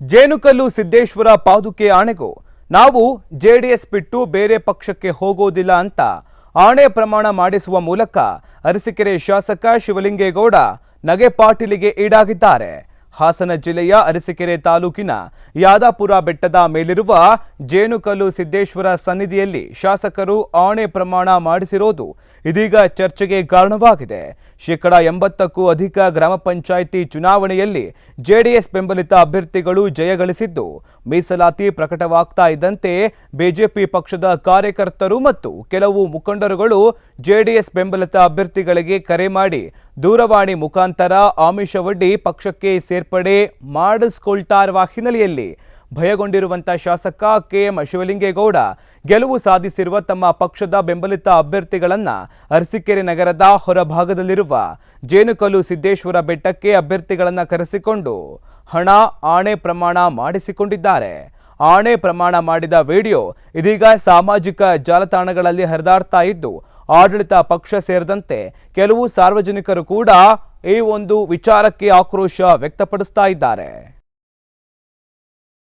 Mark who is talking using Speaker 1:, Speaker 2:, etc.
Speaker 1: ಜೇನುಕಲ್ಲು ಸಿದ್ದೇಶ್ವರ ಪಾದುಕೆ ಆಣೆಗೂ ನಾವು ಜೆಡಿಎಸ್ ಬಿಟ್ಟು ಬೇರೆ ಪಕ್ಷಕ್ಕೆ ಹೋಗೋದಿಲ್ಲ ಅಂತ ಆಣೆ ಪ್ರಮಾಣ ಮಾಡಿಸುವ ಮೂಲಕ ಅರಸೀಕೆರೆ ಶಾಸಕ ಶಿವಲಿಂಗೇಗೌಡ ನಗೆ ಪಾಟೀಲಿಗೆ ಈಡಾಗಿದ್ದಾರೆ. ಹಾಸನ ಜಿಲ್ಲೆಯ ಅರಸಿಕೆರೆ ತಾಲೂಕಿನ ಯಾದಾಪುರ ಬೆಟ್ಟದ ಮೇಲಿರುವ ಜೇನುಕಲ್ಲು ಸಿದ್ದೇಶ್ವರ ಸನ್ನಿಧಿಯಲ್ಲಿ ಶಾಸಕರು ಆಣೆ ಪ್ರಮಾಣ ಮಾಡಿಸಿರೋದು ಇದೀಗ ಚರ್ಚೆಗೆ ಕಾರಣವಾಗಿದೆ. ಶೇಕಡ ಎಂಬತ್ತಕ್ಕೂ ಅಧಿಕ ಗ್ರಾಮ ಪಂಚಾಯಿತಿ ಚುನಾವಣೆಯಲ್ಲಿ ಜೆಡಿಎಸ್ ಬೆಂಬಲಿತ ಅಭ್ಯರ್ಥಿಗಳು ಜಯಗಳಿಸಿದ್ದು ಮೀಸಲಾತಿ ಪ್ರಕಟವಾಗ್ತಾ ಇದ್ದಂತೆ ಬಿಜೆಪಿ ಪಕ್ಷದ ಕಾರ್ಯಕರ್ತರು ಮತ್ತು ಕೆಲವು ಮುಖಂಡರುಗಳು ಜೆಡಿಎಸ್ ಬೆಂಬಲಿತ ಅಭ್ಯರ್ಥಿಗಳಿಗೆ ಕರೆ ಮಾಡಿ ದೂರವಾಣಿ ಮುಖಾಂತರ ಆಮಿಷವೊಡ್ಡಿ ಪಕ್ಷಕ್ಕೆ ಸೇರ್ಪಡೆ ಮಾಡಿಸ್ಕೊಳ್ತಾ ಇರುವ ಹಿನ್ನೆಲೆಯಲ್ಲಿ ಭಯಗೊಂಡಿರುವಂತ ಶಾಸಕ ಕೆಎಂ ಶಿವಲಿಂಗೇಗೌಡ ಗೆಲುವು ಸಾಧಿಸಿರುವ ತಮ್ಮ ಪಕ್ಷದ ಬೆಂಬಲಿತ ಅಭ್ಯರ್ಥಿಗಳನ್ನ ಅರಸೀಕೆರೆ ನಗರದ ಹೊರಭಾಗದಲ್ಲಿರುವ ಜೇನುಕಲ್ಲು ಸಿದ್ದೇಶ್ವರ ಬೆಟ್ಟಕ್ಕೆ ಅಭ್ಯರ್ಥಿಗಳನ್ನ ಕರೆಸಿಕೊಂಡು ಹಣ, ಆಣೆ ಪ್ರಮಾಣ ಮಾಡಿಸಿಕೊಂಡಿದ್ದಾರೆ. ಆಣೆ ಪ್ರಮಾಣ ಮಾಡಿದ ವಿಡಿಯೋ ಇದೀಗ ಸಾಮಾಜಿಕ ಜಾಲತಾಣಗಳಲ್ಲಿ ಹರಿದಾಡ್ತಾ ಇದ್ದು, ಆಡಳಿತ ಪಕ್ಷ ಸೇರಿದಂತೆ ಕೆಲವು ಸಾರ್ವಜನಿಕರು ಕೂಡ ಈ ಒಂದು ವಿಚಾರಕ್ಕೆ ಆಕ್ರೋಶ ವ್ಯಕ್ತಪಡಿಸ್ತಾ ಇದ್ದಾರೆ.